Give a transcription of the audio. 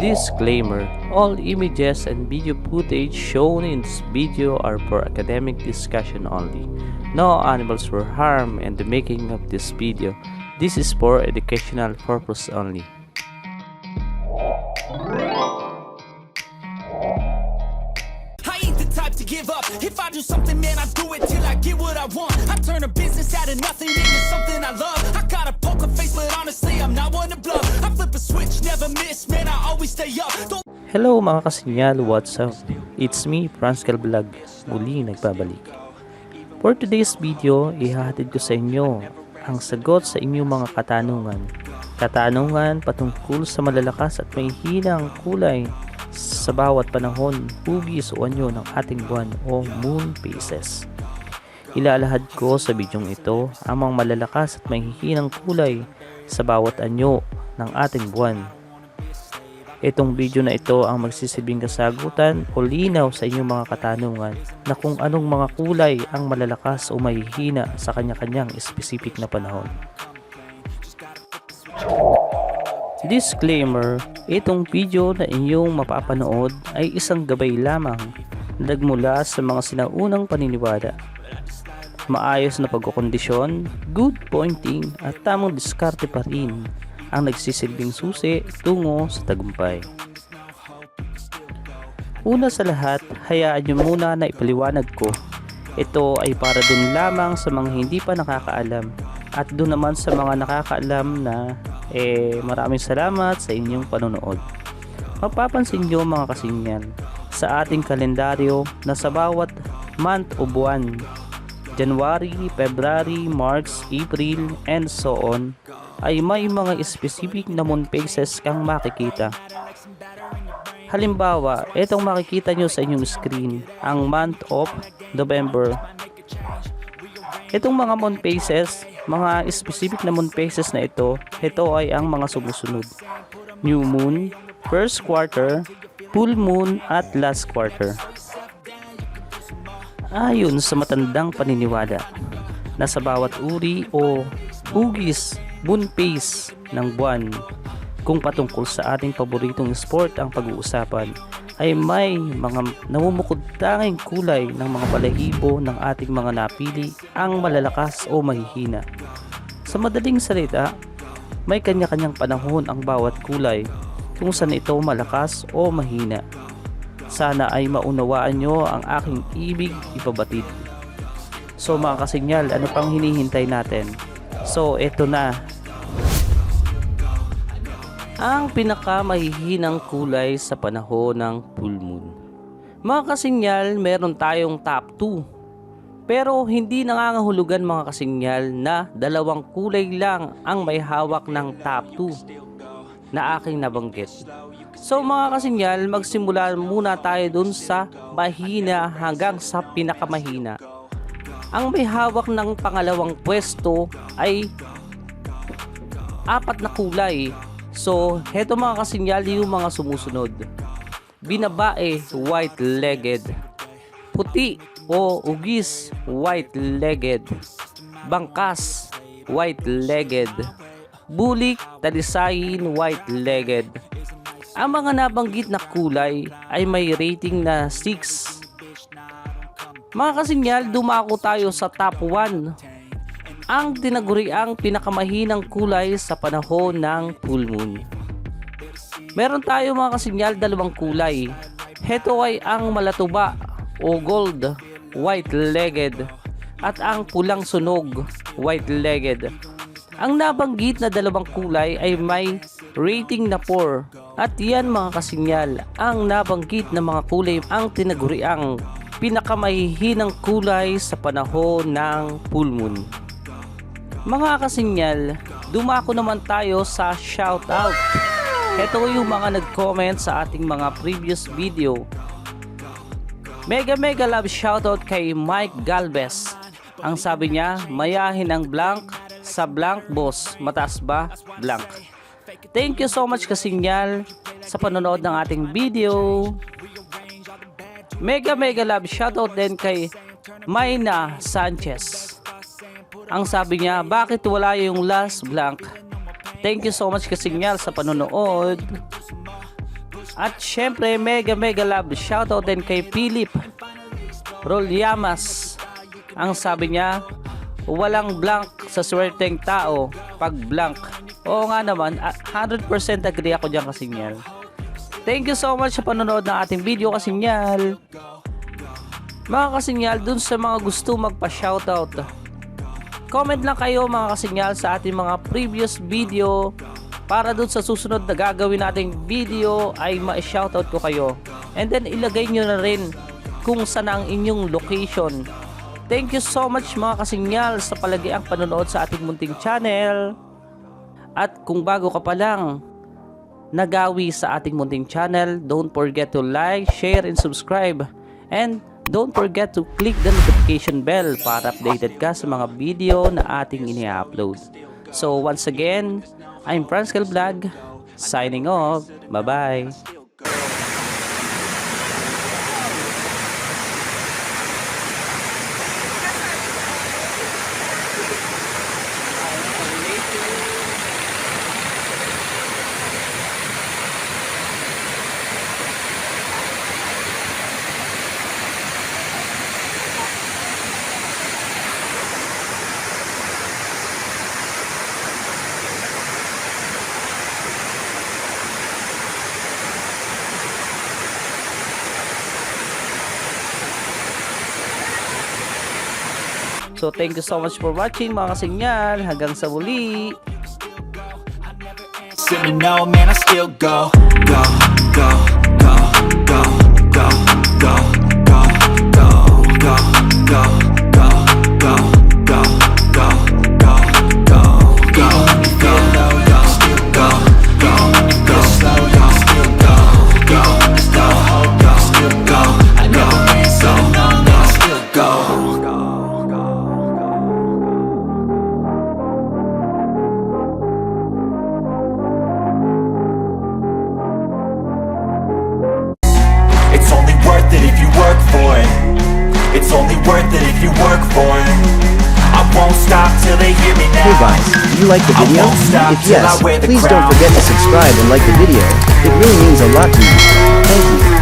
Disclaimer All images and video footage shown in this video are for academic discussion only. No animals were harmed in the making of this video. This is for educational purpose only. Give up. If I do something, man, I do it till I get what I want. I turn a business out of nothing into something I love. I got a poker face, but honestly, I'm not one to bluff. I flip a switch, never miss, man, I always stay up. Don't Hello mga kasinyal, what's up? It's me, Franskal Vlog, muli nagbabalik. For today's video, ihahatid ko sa inyo ang sagot sa inyong mga katanungan. Katanungan patungkol sa malalakas at may hinang kulay sa bawat panahon, hugis o anyo ng ating buwan o moon phases. Ilalahad ko sa bidyong ito ang mga malalakas at may hinang kulay sa bawat anyo ng ating buwan Itong video na ito ang magsisilbing kasagutan o linaw sa inyong mga katanungan na kung anong mga kulay ang malalakas o mahihina sa kanya-kanyang specific na panahon. Disclaimer, itong video na inyong mapapanood ay isang gabay lamang na nagmula sa mga sinaunang paniniwala. Maayos na pagkukondisyon, good pointing at tamang diskarte pa rin ang nagsisilbing susi tungo sa tagumpay. Una sa lahat, hayaan nyo muna na ipaliwanag ko. Ito ay para dun lamang sa mga hindi pa nakakaalam at dun naman sa mga nakakaalam na eh maraming salamat sa inyong panonood. Mapapansin nyo mga kasinyan sa ating kalendaryo na sa bawat month o buwan January, February, March, April, and so on ay may mga specific na moon phases kang makikita. Halimbawa, itong makikita nyo sa inyong screen, ang month of November. Itong mga moon phases, mga specific na moon phases na ito, ito ay ang mga sumusunod. New moon, first quarter, full moon, at last quarter. Ayon sa matandang paniniwala na sa bawat uri o hugis moon phase ng buwan kung patungkol sa ating paboritong sport ang pag-uusapan ay may mga namumukod tanging kulay ng mga balahibo ng ating mga napili ang malalakas o mahihina. Sa madaling salita, may kanya-kanyang panahon ang bawat kulay kung saan ito malakas o mahina. Sana ay maunawaan nyo ang aking ibig ipabatid. So mga kasinyal, ano pang hinihintay natin? So eto na. Ang pinakamahihinang kulay sa panahon ng full moon. Mga kasinyal, meron tayong top 2. Pero hindi nangangahulugan mga kasinyal na dalawang kulay lang ang may hawak ng top 2 na aking nabanggit. So mga kasinyal, magsimula muna tayo dun sa mahina hanggang sa pinakamahina. Ang may hawak ng pangalawang pwesto ay apat na kulay. So, heto mga kasinyal yung mga sumusunod. Binabae, white-legged. Puti o ugis, white-legged. Bangkas, white-legged. Bulik, talisayin, white-legged. Ang mga nabanggit na kulay ay may rating na 6 mga kasinyal, dumako tayo sa top 1. Ang tinaguriang pinakamahinang kulay sa panahon ng full moon. Meron tayo mga kasinyal dalawang kulay. Heto ay ang malatuba o gold, white-legged at ang pulang sunog, white-legged. Ang nabanggit na dalawang kulay ay may rating na 4 at yan mga kasinyal ang nabanggit na mga kulay ang tinaguriang pinakamahihinang kulay sa panahon ng full moon. Mga kasinyal, dumako naman tayo sa shoutout. Ito yung mga nag-comment sa ating mga previous video. Mega mega love shoutout kay Mike Galvez. Ang sabi niya, mayahin ang blank sa blank boss. Mataas ba? Blank. Thank you so much kasinyal sa panonood ng ating video. Mega mega love shoutout din kay Mayna Sanchez. Ang sabi niya, bakit wala yung last blank? Thank you so much kasinyal sa panonood. At syempre, mega mega love shoutout din kay Philip Rolyamas. Ang sabi niya, walang blank sa swerteng tao pag blank. Oo nga naman, a- 100% agree ako dyan kasinyal. Thank you so much sa panonood ng ating video kasinyal. Mga kasinyal, dun sa mga gusto magpa-shoutout, comment lang kayo mga kasinyal sa ating mga previous video para dun sa susunod na gagawin nating video ay ma-shoutout ko kayo. And then ilagay nyo na rin kung saan ang inyong location. Thank you so much mga kasinyal sa palagiang panonood sa ating munting channel. At kung bago ka pa lang nagawi sa ating munting channel, don't forget to like, share, and subscribe. And don't forget to click the notification bell para updated ka sa mga video na ating ini-upload. So once again, I'm Franskel Vlog, signing off. Bye-bye. So thank you so much for watching mga kasinyal. Hanggang sa muli. Me no, man, I still go, go, go, go, go, only worth it if you work for it I won't stop till they hear me now Hey guys, do you like the video? If yes, I wear the please don't forget to subscribe and like the video. It really means a lot to me.